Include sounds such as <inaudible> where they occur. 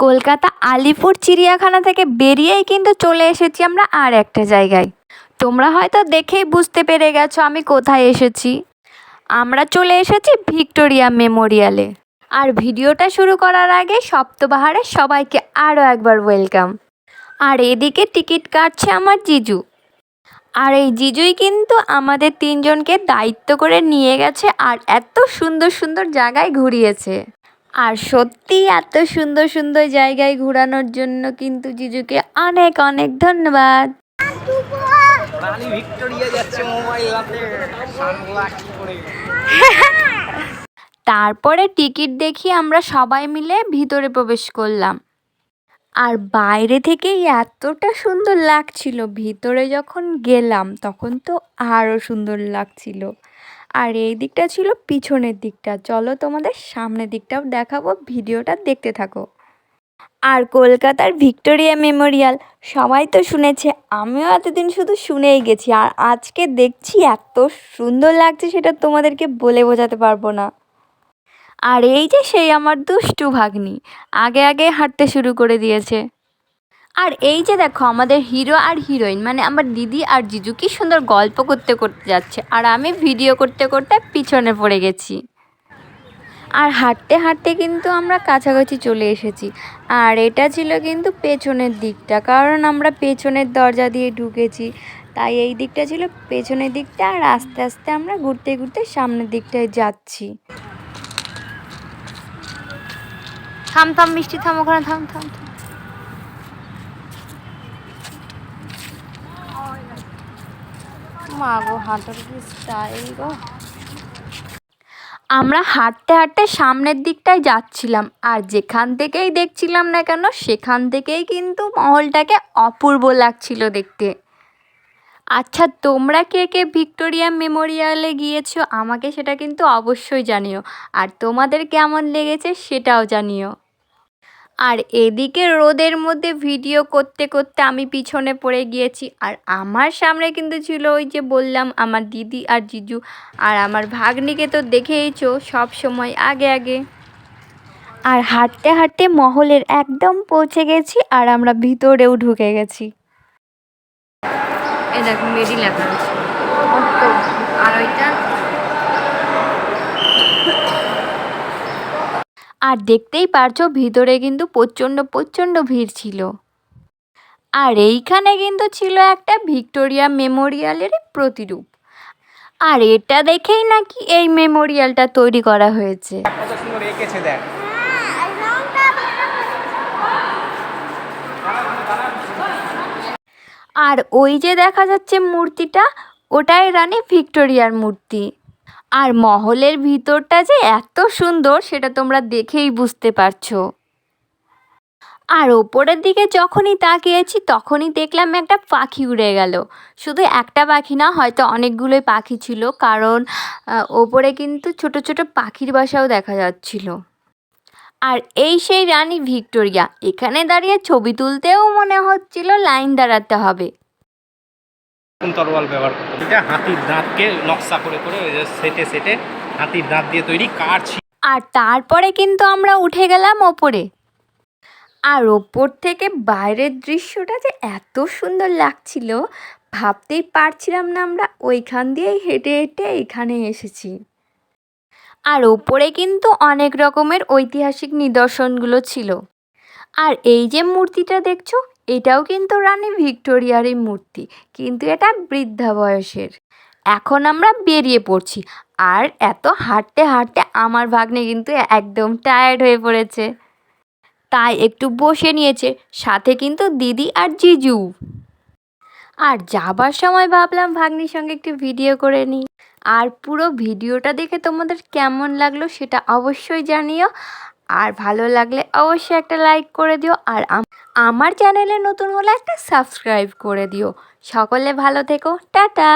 কলকাতা, আলিপুর, চিড়িয়াখানা থেকে বেরিয়েই কিন্তু চলে এসেছি আমরা আর একটা জায়গায়। তোমরা হয়তো দেখেই বুঝতে পেরে গেছো আমি কোথায় এসেছি। আমরা চলে এসেছি ভিক্টোরিয়া মেমোরিয়ালে। আর ভিডিওটা শুরু করার আগে সপ্তবাহারে সবাইকে আরও একবার ওয়েলকাম। আর এদিকে টিকিট কাটছে আমার জিজু। আর এই জিজুই কিন্তু আমাদের তিনজনকে দায়িত্ব করে নিয়ে গেছে আর এত সুন্দর সুন্দর জায়গায় ঘুরিয়েছে। আর সত্যি এত সুন্দর সুন্দর জায়গায় ঘোরানোর জন্য কিন্তু জিজুকে অনেক অনেক ধন্যবাদ। রানী ভিক্টোরিয়া যাচ্ছে মোবাইল হাতে। <laughs> তারপরে টিকিট দেখি আমরা সবাই মিলে ভিতরে প্রবেশ করলাম। আর বাইরে থেকেই এতটা সুন্দর লাগছিল, ভিতরে যখন গেলাম তখন তো আরও সুন্দর লাগছিল। আর এই দিকটা ছিল পিছনের দিকটা। চলো তোমাদের সামনের দিকটাও দেখাবো, ভিডিওটা দেখতে থাকো। আর কলকাতার ভিক্টোরিয়া মেমোরিয়াল, সবাই তো শুনেছে, আমিও এতদিন শুধু শুনেই গেছি। আর আজকে দেখছি এত সুন্দর লাগছে সেটা তোমাদেরকে বলে বোঝাতে পারব না। আর এই যে সেই আমার দুষ্টু ভাগ্নি, আগে আগে হাঁটতে শুরু করে দিয়েছে। আর এই যে দেখো আমাদের হিরো আর হিরোইন মানে আমার দিদি আর জিজু কি সুন্দর গল্প করতে করতে যাচ্ছে, আর আমি ভিডিও করতে করতে পিছনে পড়ে গেছি। আর হাঁটতে হাঁটতে কিন্তু আমরা কাছাকাছি চলে এসেছি, আর এটা ছিল কিন্তু পেছনের দিকটা, কারণ আমরা পেছনের দরজা দিয়ে ঢুকেছি, তাই এই দিকটা ছিল পেছনের দিকটা, আর আস্তে আস্তে আমরা ঘুরতে ঘুরতে সামনের দিকটায় যাচ্ছি। থাম থাম মিষ্টি থাম ওখানে থাম থাম থাম। মা গো হাঁটার কি স্টাইল গো? আমরা হাঁটতে হাঁটতে সামনের দিকটায় যাচ্ছিলাম আর যেখান থেকেই দেখছিলাম না কেন সেখান থেকেই কিন্তু মহলটাকে অপূর্ব লাগছিল দেখতে। আচ্ছা তোমরা কে কে ভিক্টোরিয়া মেমোরিয়ালে গিয়েছো আমাকে সেটা কিন্তু অবশ্যই জানিও আর তোমাদের কেমন লেগেছে সেটাও জানিও। আর এদিকে রোদের মধ্যে ভিডিও করতে করতে আমি পিছনে পড়ে গিয়েছি। আর আমার সামনে কিন্তু ছিল ওই যে বললাম, আমার দিদি আর জিজু। আর আমার ভাগ্নিকে তো দেখেইছো সব সময় আগে আগে। আর হাঁটতে হাঁটতে মহলের একদম পৌঁছে গেছি আর আমরা ভিতরেও ঢুকে গেছি। এই দেখো মেডি আর ওইটা আর দেখতেই পারছ ভিতরে কিন্তু প্রচণ্ড প্রচণ্ড ভিড় ছিল। আর এইখানে কিন্তু ছিল একটা ভিক্টোরিয়া মেমোরিয়ালের প্রতিরূপ। আর এটা দেখেই নাকি এই মেমোরিয়ালটা তৈরি করা হয়েছে। আর ওই যে দেখা যাচ্ছে মূর্তিটা, ওটাই রানী ভিক্টোরিয়ার মূর্তি। আর মহলের ভিতরটা যে এত সুন্দর, সেটা তোমরা দেখেই বুঝতে পারছ। আর ওপরের দিকে যখনই তাকিয়েছি, তখনই দেখলাম একটা পাখি উড়ে গেল। শুধু একটা পাখি না, হয়তো অনেকগুলোই পাখি ছিল, কারণ ওপরে কিন্তু ছোট ছোট পাখির বাসাও দেখা যাচ্ছিল। আর এই সেই রানী ভিক্টোরিয়া, এখানে দাঁড়িয়ে ছবি তুলতেও মনে হচ্ছিল লাইন দাঁড়াতে হবে। তরোয়াল ব্যবহার করতো এটা হাতির দাঁতকে নকশা করে করে সেটে সেটে হাতির দাঁত দিয়ে তৈরি কার আর তারপরে কিন্তু আমরা উঠে গেলাম ওপরে। আর ওপর থেকে বাইরের দৃশ্যটা যে এত সুন্দর লাগছিল, ভাবতেই পারছিলাম না আমরা ওইখান দিয়েই হেঁটে হেঁটে এখানে এসেছি। আর ওপরে কিন্তু অনেক রকমের ঐতিহাসিক নিদর্শনগুলো ছিল। আর এই যে মূর্তিটা দেখছ এটাও কিন্তু রানী ভিক্টোরিয়ারই মূর্তি, কিন্তু এটা বৃদ্ধা বয়সের। এখন আমরা বেরিয়ে পড়ছি, আর এত হাঁটতে হাঁটতে আমার ভাগ্নে কিন্তু একদম টায়ার্ড হয়ে পড়েছে। তাই একটু বসে নিয়েছে, সাথে কিন্তু দিদি আর জিজু। আর যাবার সময় ভাবলাম ভাগ্নির সঙ্গে একটু ভিডিও করে নিই। আর পুরো ভিডিওটা দেখে তোমাদের কেমন লাগল সেটা অবশ্যই জানিও। আর ভালো লাগলে অবশ্যই একটা লাইক করে দিও আর আমার চ্যানেলে নতুন হলে একটা সাবস্ক্রাইব করে দিও। সকলে ভালো থেকো, টাটা!